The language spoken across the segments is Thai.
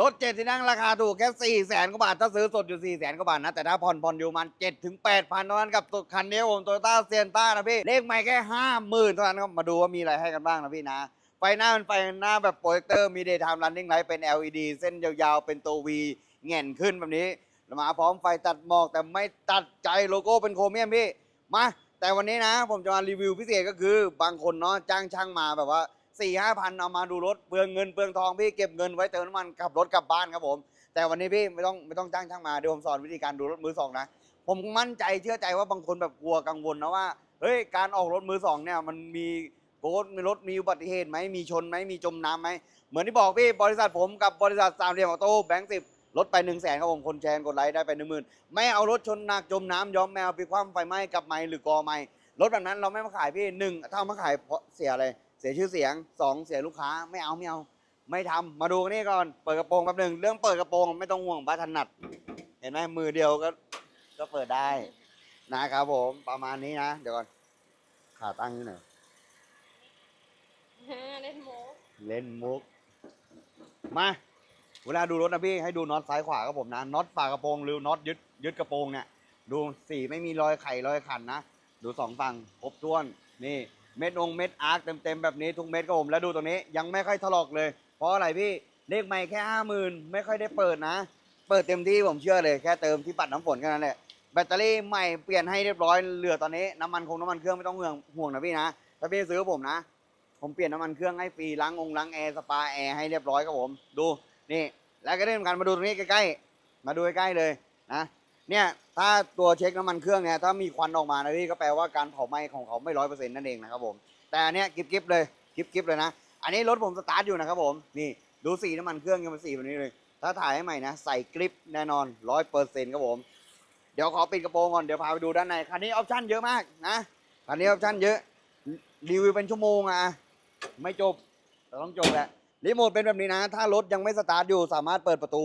รถเจ็ดที่นั่งราคาถูกแค่สี่แสนกว่าบาท ถ้าซื้อสดอยู่สี่แสนกว่าบาทนะ แต่ถ้าผ่อนผ่อนอยู่มันเจ็ดถึงแปดพันเท่านั้นกับตัวคันนี้ผมโตโยต้าเซียนต้านะพี่ เลขไม่แค่ห้าหมื่นเท่านั้นครับมาดูว่ามีอะไรให้กันบ้างนะพี่นะ ไฟหน้าเป็นไฟหน้าแบบโปรเจคเตอร์มี daytime running light เป็น LED เส้นยาวๆ เป็นตัว V แง่นขึ้นแบบนี้มาพร้อมไฟตัดหมอกแต่ไม่ตัดใจโลโก้เป็นโครเมียมพี่มาแต่วันนี้นะ ผมจะมารีวิวพิเศษก็คือบางคนเนาะจ้างช่างมาแบบว่า สี่ห้าพันเอามาดูรถเปลืองเงินเปลืองทองพี่เก็บเงินไว้เติมน้ำมันขับรถกลับบ้านครับผม แต่วันนี้พี่ไม่ต้องไม่ต้องจ้างช่างมาเดี๋ยวผมสอนวิธีการดูรถมือสองนะผมมั่นใจเชื่อใจว่าบางคนแบบกลัวกังวลนะว่าเฮ้ยการออกรถมือสองเนี่ยมันมีโกดมีรถมีอุบัติเหตุไหมมีชนไหมมีจมน้ำไหมเหมือนที่บอกพี่บริษัทผมกับบริษัทสามเหลี่ยมออโต้แบงค์สิบลดไปหนึ่งแสนครับผมคนแชร์กดไลค์ได้ไปหนึ่งหมื่นไม่เอารถชนหนักจมน้ำย้อมแมวไปคว่ำไฟไหม้กับไม้หรือกอไม้รถแบบนั้นเราไม่มาขายพี่หนึ่งถ้ามาขายเพราะเสียอะไร เสียชื่อเสียงสองเสียลูกค้าไม่เอาไม่เอาไม่ทำมาดูกันนี่ก่อนเปิดกระโปรงแป๊บหนึ่งเรื่องเปิดกระโปรงไม่ต้องห่วงบ้าถนัด เห็นไหมมือเดียวก็ก็เปิดได้นะครับผมประมาณนี้นะ เดี๋ยวก่อนขาตั้งนิดหน่อยเล่นโมกเล่นมุกมาเวลาดูรถนะพี่ให้ดูน็อตซ้ายขวาครับผมนะน็อตฝากระโปรงหรือน็อตยึดยึดกระโปรงเนี่ยดูสีไม่มีรอยไข่รอยขันนะ ดูสองฝั่งครบถ้วนนี่ เม็ดองเม็ดอาร์คเต็มๆแบบนี้ทุกเม็ดครับผมแล้วดูตรงนี้ยังไม่ค่อยถลอกเลย เพราะอะไรพี่เลขไม่แค่ห้าหมื่นไม่ค่อยได้เปิดนะ เปิดเต็มที่ผมเชื่อเลยแค่เติมที่ปัดน้ำฝนแค่นั้นแหละแบตเตอรี่ใหม่เปลี่ยนให้เรียบร้อยเหลือตอนนี้น้ำมันคงน้ำมันเครื่องไม่ต้องห่วงห่วงนะพี่นะถ้าพี่ซื้อผมนะ ผมเปลี่ยนน้ำมันเครื่องให้ฟรีล้างองล้างแอร์สปาแอร์ให้เรียบร้อยครับผมดูนี่แล้วก็ได้ทำการมาดูตรงนี้ใกล้ๆมาดูใกล้ๆเลยนะ เนี่ยถ้าตัวเช็คน้ำมันเครื่องเนี่ยถ้ามีควันออกมานะพี่ก็แปลว่าการเผาไหม้ของเขาไม่ร้อยเปอร์เซ็นต์นั่นเองนะครับผมแต่อันเนี้ยกิฟๆเลยกิฟๆเลยนะ อันนี้รถผมสตาร์ทอยู่นะครับผมนี่ดูสีน้ำมันเครื่องยังเป็นสีแบบนี้เลย ถ้าถ่ายให้ใหม่นะใส่กริปแน่นอนร้อยเปอร์เซ็นต์ครับผมเดี๋ยวขอปิดกระโปรงก่อนเดี๋ยวพาไปดูด้านในคันนี้ออปชั่นเยอะมากนะคันนี้ออปชั่นเยอะรีวิวเป็นชั่วโมงอะไม่จบแต่ต้องจบแหละ รีโมทเป็นแบบนี้นะ ถ้ารถยังไม่สตาร์ทอยู่สามารถเปิดประตู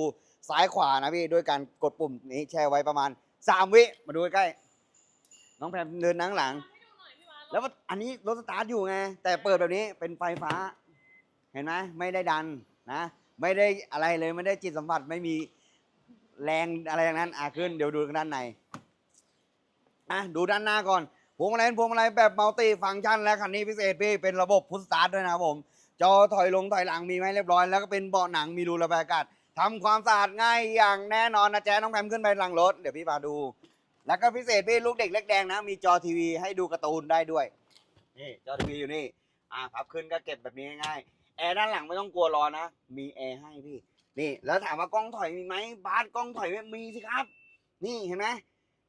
ซ้ายขวานะพี่ด้วยการกดปุ่มนี้แช่ไว้ประมาณ 3 วิมาดูใกล้น้องแพมเดินนั่งหลัง แล้วอันนี้รถสตาร์ทอยู่ไง แต่เปิดแบบนี้เป็นไฟฟ้า เห็นไหมไม่ได้ดันนะ ไม่ได้อะไรเลยไม่ได้จิตสัมผัสไม่มีแรงอะไรอย่างนั้นอะขึ้นเดี๋ยวดูด้านในอะดูด้านหน้าก่อนพวงมาลัยเป็นพวงมาลัยแบบมัลติฟังก์ชันและคันนี้พิเศษพี่เป็นระบบพุทสตาร์ทด้วยนะครับผม จอถอยลงถอยหลังมีไหมเรียบร้อย แล้วก็เป็นเบาะหนังมีรูระบายอากาศทำความสะอาดง่ายอย่างแน่นอนนะแจ๊น้องแพมขึ้นไปหลังรถเดี๋ยวพี่พาดู แล้วก็พิเศษพี่ลูกเด็กเล็กแดงนะ มีจอทีวีให้ดูการ์ตูนได้ด้วยนี่จอทีวีอยู่นี่อ่าพับขึ้นก็เก็บแบบนี้ง่ายแอร์ด้านหลังไม่ต้องกลัวร้อนนะ มีแอร์ให้พี่ นี่ แล้วถามว่ากล้องถอยมีไหมบาสกล้องถอยมีสิครับ นี่เห็นไหม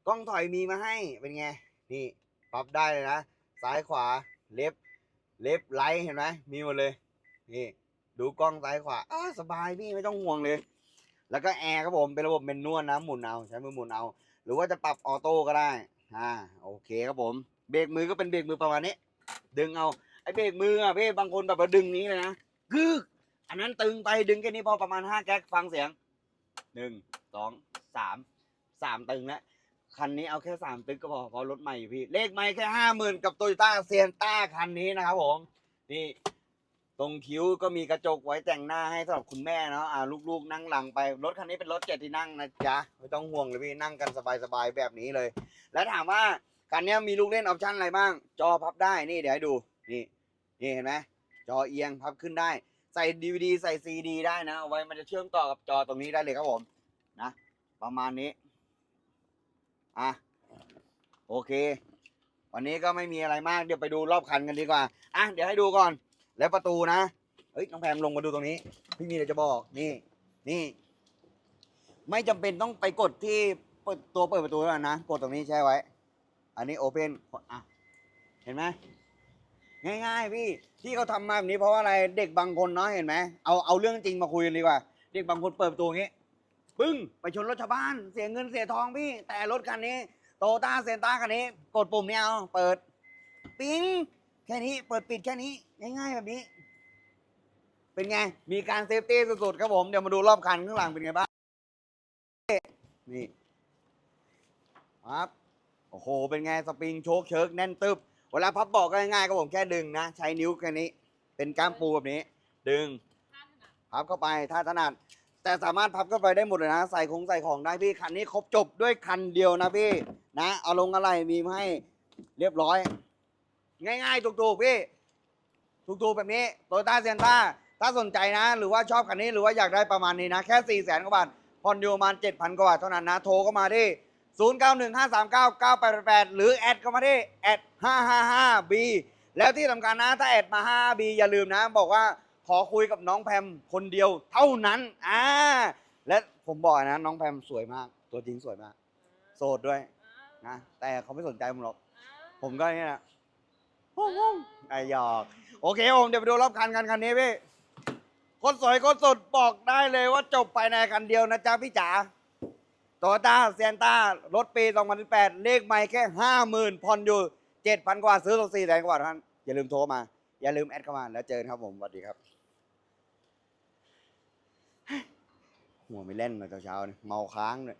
กล้องถอยมีมาให้เป็นไงนี่ปรับได้เลยนะซ้ายขวาเล็บ เล็บไลท์เห็นไหมมีหมดเลยนี่ดูกล้องซ้ายขวาอ้าสบายพี่ไม่ต้องห่วงเลย แล้วก็แอร์ครับผมเป็นระบบเมนนวลนะหมุนเอาใช้มือหมุนเอา หรือว่าจะปรับออโต้ก็ได้อ่าโอเคครับผม เบรกมือก็เป็นเบรกมือประมาณนี้ ดึงเอาไอ้เบรกมืออะพี่บางคนแบบว่าดึงนี้เลยนะกึกอันนั้นตึงไปดึงแค่นี้พอประมาณห้าแก๊กฟังเสียงหนึ่งสองสามสามตึงแล้ว คันนี้เอาแค่สามตึกก็พอเพราะรถใหม่อยู่พี่ เลขไม่แค่ห้าหมื่นกับโตโยต้าเซียนต้าคันนี้นะครับผมนี่ตรงคิ้วก็มีกระจกไว้แต่งหน้าให้สำหรับคุณแม่เนาะอ่าลูกๆ นั่งหลังไปรถคันนี้เป็นรถเจ็ดที่นั่งนะจ๊ะไม่ต้องห่วงเลยพี่นั่งกันสบายๆแบบนี้เลย แล้วถามว่าคันนี้มีลูกเล่นออปชั่นอะไรบ้าง จอพับได้นี่เดี๋ยวให้ดูนี่นี่เห็นไหมจอเอียงพับขึ้นได้ ใส่ดีวดีใส่ซีดีได้นะเอาไว้มันจะเชื่อมต่อกับจอตรงนี้ได้เลยครับผมนะ ประมาณนี้ อะโอเค วันนี้ก็ไม่มีอะไรมากเดี๋ยวไปดูรอบคันกันดีกว่าอะเดี๋ยวให้ดูก่อน แล้วประตูนะเฮ้ยน้องแพมลงมาดูตรงนี้ พี่มีอะไรจะบอกนี่ นี่ ไม่จำเป็นต้องไปกดที่เปิดตัวเปิดประตูแล้วนะกดตรงนี้แช่ไว้ อันนี้โอเพนอะเห็นไหมง่ายๆพี่ที่เขาทำมาแบบนี้เพราะว่าอะไรเด็กบางคนเนาะเห็นไหมเอาเอาเรื่องจริงมาคุยกันดีกว่า เด็กบางคนเปิดประตูอย่างนี้ ปึ้ง ไปชนรถชาวบ้านเสียเงินเสียทองพี่ แต่รถคันนี้ โตต้าเซนต้าคันนี้ กดปุ่มนี้เอาเปิด ปิ๊งแค่นี้เปิดปิดแค่นี้ ง่ายๆแบบนี้ เป็นไง มีการเซฟตี้สุดๆครับผม เดี๋ยวมาดูรอบคันข้างหลังเป็นไงบ้าง นี่ครับโอ้โห เป็นไงสปริงโชคเชิกแน่นตึบ เวลาพับเบอกก็ง่ายๆครับผมแค่ดึงนะ ใช้นิ้วแค่นี้ เป็นก้ามปูแบบนี้ ดึงพับเข้าไปถ้าถนัด แต่สามารถพับเข้าไปได้หมดเลยนะ ใส่ของใส่ของได้พี่ คันนี้ครบจบด้วยคันเดียวนะพี่ นะเอาลงอะไรมีมาให้เรียบร้อย ง่ายๆถูกๆพี่ ถูกๆแบบนี้โตโยต้าเซนต้าถ้าสนใจนะ หรือว่าชอบคันนี้หรือว่าอยากได้ประมาณนี้นะ แค่4ี่แสนกว่าบาทผ่อนอยู่ประมาณ7,000กว่าบาทเท่านั้นนะ โทรเข้ามาที่0 9 1 5 3 9 9 8 8หรือ แอดเข้ามาที่แอด555 b แล้วที่สำคัญนะ ถ้าแอดมา 5b อย่าลืมนะ บอกว่า ขอคุยกับน้องแพมคนเดียวเท่านั้นอ่าและผมบอกนะน้องแพมสวยมาก ตัวจริงสวยมาก โสดด้วยนะแต่เขาไม่สนใจผมหรอก ผมก็เนี่ยนะไอหยอกโอเคผมเดี๋ยวไปดูรอบคันกันคันนี้พี่คนสวยคนสดบอกได้เลยว่าจบภายในคันเดียวนะจ๊ะพี่จ๋าโตโยต้าเซียนต้ารถปี 2018 เลขไม่แค่ 50,000ผ่อนอยู่ 7,000 กว่าซื้อตัว4แสนกว่าเท่านั้นอย่าลืมโทรมา อย่าลืมแอดเข้ามาแล้วเจอกันครับผมสวัสดีครับ หัวไม่เล่นมาเช้าๆเนี่ยเมาค้างเลย